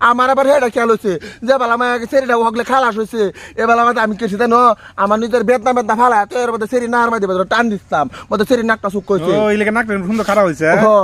আমার আবার হেটা খেয়াল হয়েছে যে বেলা আমার সেরিটা হকলে খালাস হয়েছে এ বেলা আমি কেছি ন আমার নিজের বেদনা বেদনা ফালা তো এর মধ্যে সেরি না আর মাঝে টান দিতাম মধ্যে সেরি নাকটা সুখ করছে ও ইলেকে নাক সুন্দর খারাপ হয়েছে ও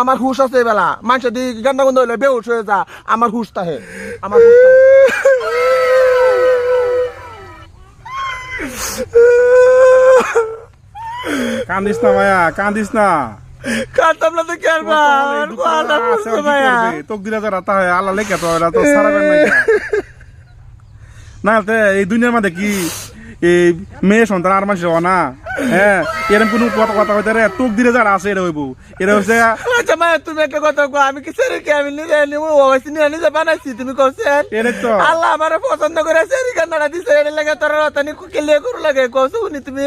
আমার হুশ আছে বেলা। মানুষের দিকে গান্ডা গন্ধ হইলে বেহুশ হয়ে যা। আমার হুশ তাহে আমার কান্দিস না মায়া কান্দিস না। কাটতাম না তো কি আর ভাইয়া। তো হয় আল্লাহ লেখা তো এরা তো না তে এই দুনিয়ার মধ্যে কি এই মেয়ে সন্তান আর মানুষ হওয়া না? হ্যাঁ এরকম কোনো কথা কথা হইতে রে তোক দিলে যারা আছে এটা হইব। এটা হচ্ছে আচ্ছা মায়া তুমি একটা কথা কো আমি কি সেরি কি? আমি নিজে নিবো নিয়ে নিজে বানাইছি তুমি তো। আল্লাহ আমার পছন্দ করে সেরি কান্নাটা দিছে এটা লাগে তোর রতনি কুকিলে করু লাগে কইছো উনি তুমি।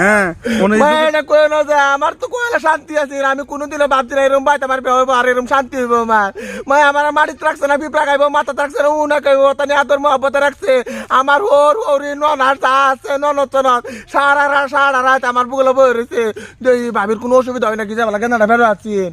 হ্যাঁ না যে আমার তো শান্তি আছে আমি কোনোদিনও ভাবছি না এরকম বাইতে আমার হইব আর এরকম শান্তি হইব আমার মা আমার মাটিতে রাখছে না পিঁপড়া খাইব মাথা রাখছে না উনা খাইব তানি আদর মহব্বতে রাখছে। আমার হোর হোরি ননার চা আছে ননত সারা রাত সারা রাত আমার বুগুলো বই রয়েছে যে ভাবির কোনো অসুবিধা হয় নাকি যাবলা গেন্দাটা বেরো আছেন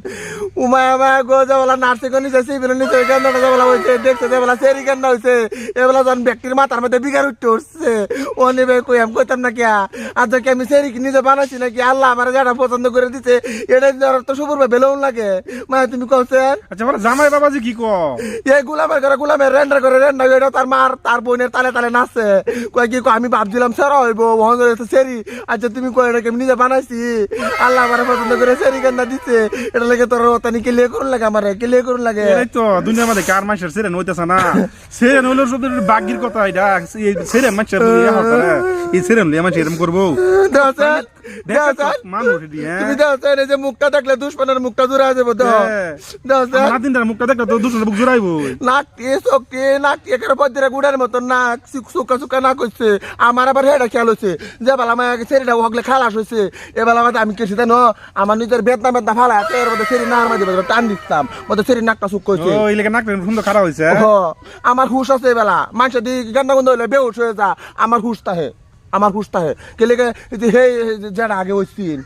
উমা আমা গো যাবলা নার্সিং নিচে সিভিল নিচে গেন্দাটা যাবলা হয়েছে দেখছে যাবলা সেরি গেন্দা হয়েছে এবেলা যখন ব্যক্তির মাথার মধ্যে বিঘার উঠতে উঠছে ও নেবে কই আমি কইতাম না কিয়া আজ কি আমি সেরি নিজে বানাইছি নাকি আল্লাহ আমার যেটা পছন্দ করে দিছে এটা তো ভাই বেলুন লাগে। মানে তুমি কইছেন আচ্ছা বলে জামাই বাবাজি কি ক এই গুলামের ঘরে গুলামের রেন্ডার করে রেন্ডার করে তার মার তার বোনের তালে তালে নাচছে। কয় কি কয় আমি ভাবছিলাম সেরা হইব ওহন সেরি। আচ্ছা তুমি কয় এটা কি আমি নিজে বানাইছি? আল্লাহ আমার পছন্দ করে সেরি গান্ডা দিছে। এটা লাগে তোর তানি কিলিয়ে করুন লাগে আমার কিলিয়ে করুন লাগে। এটাই তো দুনিয়ার মধ্যে কার মানুষের সেরেন হইতেছে না? সেরেন হইল শুধু বাগির কথা এটা এই সেরেন মানুষের ইয়ে হতে না। এই সেরেন মানুষ হ্যাঁ। এই যে মুখটা দেখলে দুশ্মনের মুখটা জোড়া যাব দেও। হ্যাঁ। নাতিনটার মুখটা দেখলে তো জোড়াইবো পদ্মের গুড়ার নাক সুকা সুকা নাক হচ্ছে আমার আবার হেডা খেয়াল হচ্ছে যে বেলা আমার হকলে খালাস আমি কেছি ন আমার নিজের বেদনা বেদনা ফালা তো এর মধ্যে সেরি নার মাঝে মধ্যে টান দিতাম মধ্যে সেরি নাকটা সুখ করছে নাক সুন্দর খারাপ হয়েছে আমার হুশ আছে এ বেলা। মানুষের দিকে গান্ডা গন্ধ হইলে বেহুশ হয়ে যা। আমার হুশ তাহে। আমার হুশ হে। কেলে হে যারা আগে হয়েছিল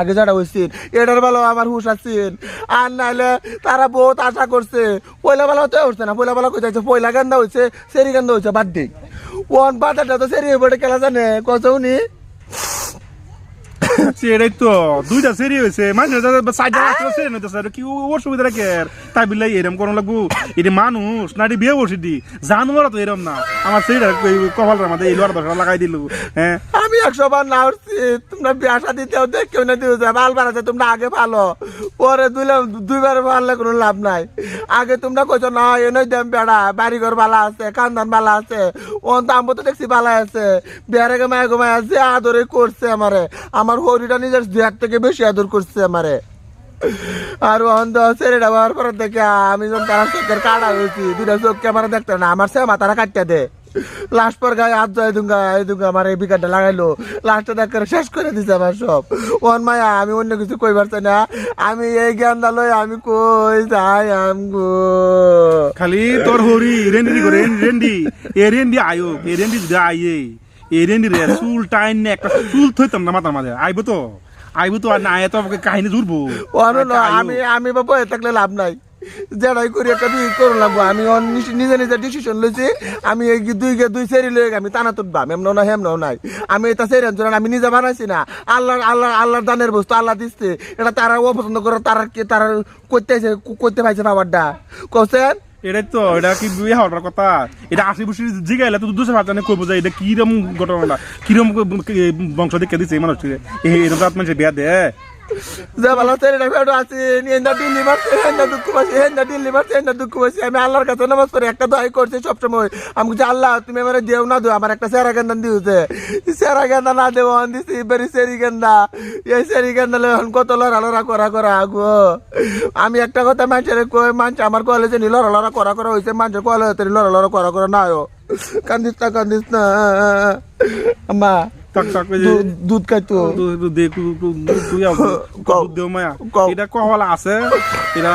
আগে যারা হয়েছিল এটার বেলা আমার হুশ আসছিল আর নাহলে তারা বহুত আশা করছে, পয়লা বেলা তো হচ্ছে না, পয়লা বেলা কোথায় পয়লা গান্দা হয়েছে সেরি গান্দা হয়েছে বাদ দিক। ওয়ান বাদাটা তো সেরি বটে খেলা জানে? কত উনি আচ্ছা, এটাই তো। দুইটা সেরি হয়েছে। মানুষ সাইড সেরি হইতেছে। কি অসুবিধা রাখে তাই বিলাই এরম করুন লাগবো। এটি মানুষ না এটি বিয়ে বসে দি জানোয়ার তো এরম না। আমার সেরিটা কপালটার মধ্যে এই লোয়ার দশটা লাগাই দিল। হ্যাঁ? আমি একশো বার না উঠছি, তোমরা বিয়াসা দিতেও দেখেও না, দিও যায়। ভালো বাড়াতে তোমরা আগে ভালো, পরে দুইলাম দুইবার ভালো কোনো লাভ নাই। আগে তোমরা কইছো, না এনেই দেম বেড়া বাড়ি ঘর ভালো আছে কান্দান ভালো আছে ওন তো আমি তো দেখছি ভালো আছে। বিয়ারে গে মায়া গোমায় আছে আদরে করছে আমারে, আমার হরিটা নিজের দুয়ার থেকে বেশি আদর করছে আমারে। আর অন্ধ ছেলেটা হওয়ার পর দেখে আমি যখন তারা চোখের কাটা হয়েছি দুটা চোখ ক্যামেরা দেখতো না, আমার সে মাথারা কাটতে দে লাস্ট পর গায়ে হাত যায় দুঙ্গা এই দুঙ্গা আমার এই বিকারটা লাগাইলো। লাস্টে দেখ করে শেষ করে দিছে আমার সব। ওন মায়া আমি অন্য কিছু কই পারছি না। আমি এই জ্ঞান দালই আমি কই যাই আম গো খালি তোর হরি রেন্ডি করে রেন্ডি এ রেন্ডি আয়ো এ রেন্ডি যদি আইয়ে এ রেন্ডি রে চুল টাইন নে একটা চুল থইতাম না মাথার মাঝে। আইবো তো? আইবো তো আর না আয় তো আমাকে কাহিনী জুড়বো আমি আমি বা বয়ে থাকলে লাভ নাই। যেটাই করি একটা বিয়ে করুন লাগবো। আমি নিজে নিজে ডিসিশন লইছি। আমি এই দুই গে দুই সেরি লই আমি টানা তুটবাম এমন না হেমন নাই। আমি এটা সেরি আমি নিজে বানাইছি না। আল্লাহ আল্লাহ আল্লাহর দানের বস্তু আল্লাহ দিচ্ছে। এটা তারা অপছন্দ করে, তারা কি তারা করতেছে করতে পাইছে বাবারটা কোসেন এটাই তো, এটা কি বিয়ে হওয়ার কথা? এটা আশি বছর জিগাইলে তো দুশো ভাত কইবো যে এটা কিরম ঘটনাটা? কিরম বংশ দেখে দিচ্ছে এই মানুষটিকে এরকম মানুষের বিয়া দে যে ভালো সেরিটা ফেটো আছে এন্দা দিল্লি মারছে এন্দা দুঃখ পাচ্ছি এন্দা দিল্লি মারছে এন্দা দুঃখ পাচ্ছি আমি আল্লাহর কাছে নামাজ পড়ে একটা দোয়াই করছি সবসময়। আমি বলছি, আল্লাহ, তুমি আমার দেও না দেও, আমার একটা সেরা গেন্দা দিয়েছে। সেরা গেন্দা না দেবো অন দিছি বেরি সেরি গেন্দা এই সেরি গেন্দা এখন কত লড়া করা করা আগো। আমি একটা কথা মানুষের কই মানুষ আমার কলেজে নি লড়া লড়া করা করা হয়েছে মানুষের কলেজে লড়া লড়া করা করা না কান্দিস না কান্দিস না। আম্মা দুধ খাইতো। দুধ দেও মায়া। এটা কহলা আছে এটা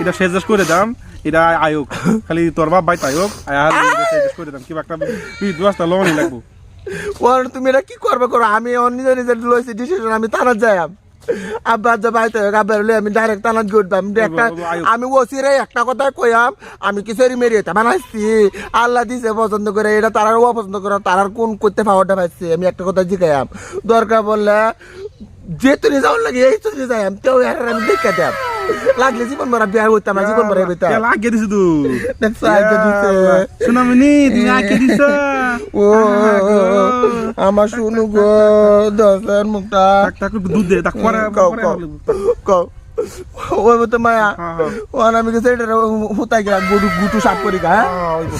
এটা সেজেস করে দাম এটা আয়োগ খালি তোর বাপ ভাই আয়োগ আয়া সেজেস করে দাম। কিবা একটা তুই দুয়াস্তা লওয়ানি লাগবো। ওর তুমি এটা কি করবে করো আমি অন্য নিজের নিজে লইছি ডিসিশন আমি তারা যাই আব্বা যা বাইতে আব্বার হলে আমি ডাইরেক্ট তানাত ঘুরতাম। একটা। আমি ওসিরে একটা কথা কইয়াম আমি কিসেরই মেরে এটা বানাইছি? আল্লাহ দিছে পছন্দ করে এটা তারার অপছন্দ করে তারার কোন করতে পাওয়াটা পাইছি? আমি একটা কথা জিগাইয়াম। দরকার বললে যে তুই যাওয়ার লাগে এই তুই যাইয়াম তেও তো আমি দেখে দেব লাগলে জীবন ভরা বিয়ার হইতাম না জীবন ভরা হইতাম কেলা আগে দিছি দেখছ, আগে দিছে। শোনামনি তুমি আগে দিছ ও আমার শুনু গো দশের মুখটা একটু দুধ দে তাক পরে কও ওই তো মায়া। ওখানে আমি গেছে এটা হুতাই গেলাম গুটু গুটু সাপ করি গা তো।